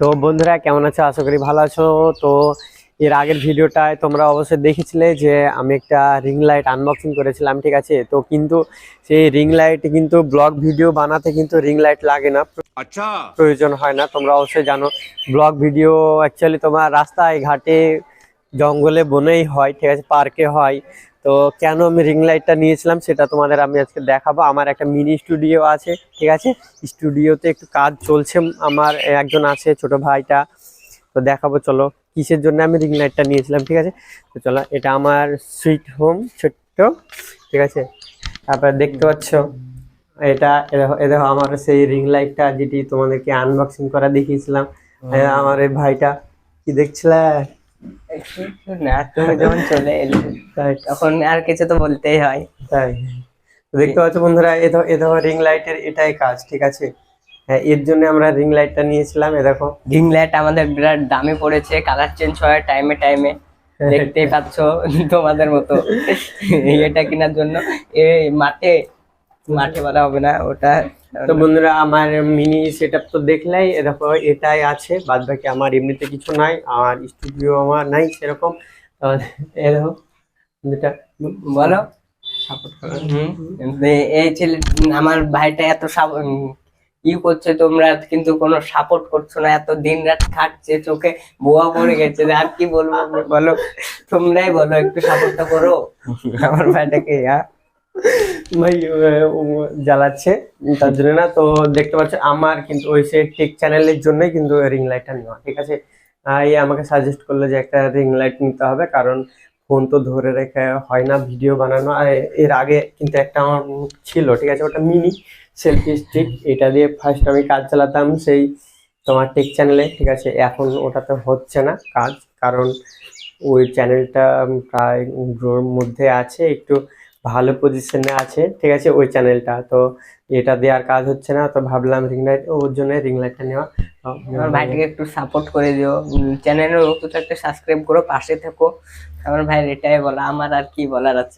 তো বন্ধুরা কেমন আছো? আশা করি ভালো আছো। তো এর আগের ভিডিওটায় তোমরা অবশ্যই দেখেছিলে যে আমি একটা রিং লাইট আনবক্সিং করেছিলাম ঠিক আছে? তো কিন্তু সেই রিং লাইট কিন্তু ব্লগ ভিডিও বানাতে কিন্তু রিং লাইট লাগে না। আচ্ছা। প্রয়োজন হয় না তোমরা অবশ্যই জানো। ব্লগ ভিডিও অ্যাকচুয়ালি তোমার রাস্তায় ঘাটে জঙ্গলে বনেই হয় ঠিক আছে? পার্কে হয়। তো কেন আমি রিং লাইটটা নিয়েছিলাম সেটা তোমাদের আমি আজকে দেখাবো। আমার একটা মিনি স্টুডিও আছে, ঠিক আছে? স্টুডিওতে একটু কাজ চলছে, আমার একজন আছে, ছোট ভাইটা। তো দেখাবো, চলো, কিসের জন্য আমি রিং লাইটটা নিয়েছিলাম, ঠিক আছে? তো চলো, এটা আমার সুইট হোম ছোট্ট, ঠিক আছে? তারপর দেখতে পাচ্ছ, এটা, এ দেখো আমার সেই রিং লাইটটা যেটি তোমাদেরকে আনবক্সিং করা দেখিয়েছিলাম। আমার এই ভাইটা, কি দেখছিলে? না তুমি যখন চলে এলে তখন আর কিছু তো বলতেই হয়। তাই। দেখতে পাচ্ছ বন্ধুরা এ দেখো রিং লাইটের এটাই কাজ ঠিক আছে? হ্যাঁ এর জন্য আমরা রিং লাইটটা নিয়েছিলাম এ দেখো। রিং লাইট আমাদের বিরাট দামে পড়েছে কালার চেঞ্জ হয় টাইমে টাইমে দেখতেই পাচ্ছ তোমাদের মতো। এটা কেনার জন্য। এই মাঠে মাঠে বলা হবে না ওটা তো বন্ধুরা আমার মিনি সেটআপ তো দেখলেই দেখো এটাই আছে বাদ বাকি আমার এমনিতে কিছু নাই আর স্টুডিও আমার নাই সেরকম। দেখো যেটা বলো। সাপোর্ট করা। হুম, এই ছেলে আমার ভাইটা এত ই করছে তোমরা কিন্তু কোনো সাপোর্ট করছ না এত দিন রাত খাটছে চোখে বোয়া পড়ে গেছে আর কি বলব বলো। তোমরাই বলো একটু সাপোর্টটা করো। আমার ভাইটাকে হ্যাঁ ভাই জ্বালাচ্ছে তার জন্য না তো দেখতে পাচ্ছ আমার কিন্তু ওই সে টেক চ্যানেলের জন্যই কিন্তু রিং লাইটটা নেওয়া। ঠিক আছে? এই আমাকে সাজেস্ট করল যে একটা রিং লাইট নিতে হবে কারণ ফোন তো ধরে রেখে হয় না ভিডিও বানানো। আর এর আগে কিন্তু একটা আমার ছিল ঠিক আছে? ওটা মিনি সেলফি স্টিক এটা দিয়ে ফার্স্ট আমি কাজ চালাতাম সেই তোমার টেক চ্যানেলে ঠিক আছে? এখন ওটাতে হচ্ছে না কাজ কারণ ওই চ্যানেলটা প্রায় গ্রোর মধ্যে আছে একটু ভালো পজিশনে আছে, ঠিক আছে? ওই চ্যানেলটা তো এটা দেওয়ার কাজ হচ্ছে না, তো ভাবলাম রিং লাইট ওর জন্য রিং লাইটটা নেওয়া। আমার ভাইটাকে একটু সাপোর্ট করে দিও। চ্যানেলের নতুন একটা সাবস্ক্রাইব করো, পাশে থেকো। আমার ভাইয়ের এটাই বলা, আমার আর কি বলার আছে?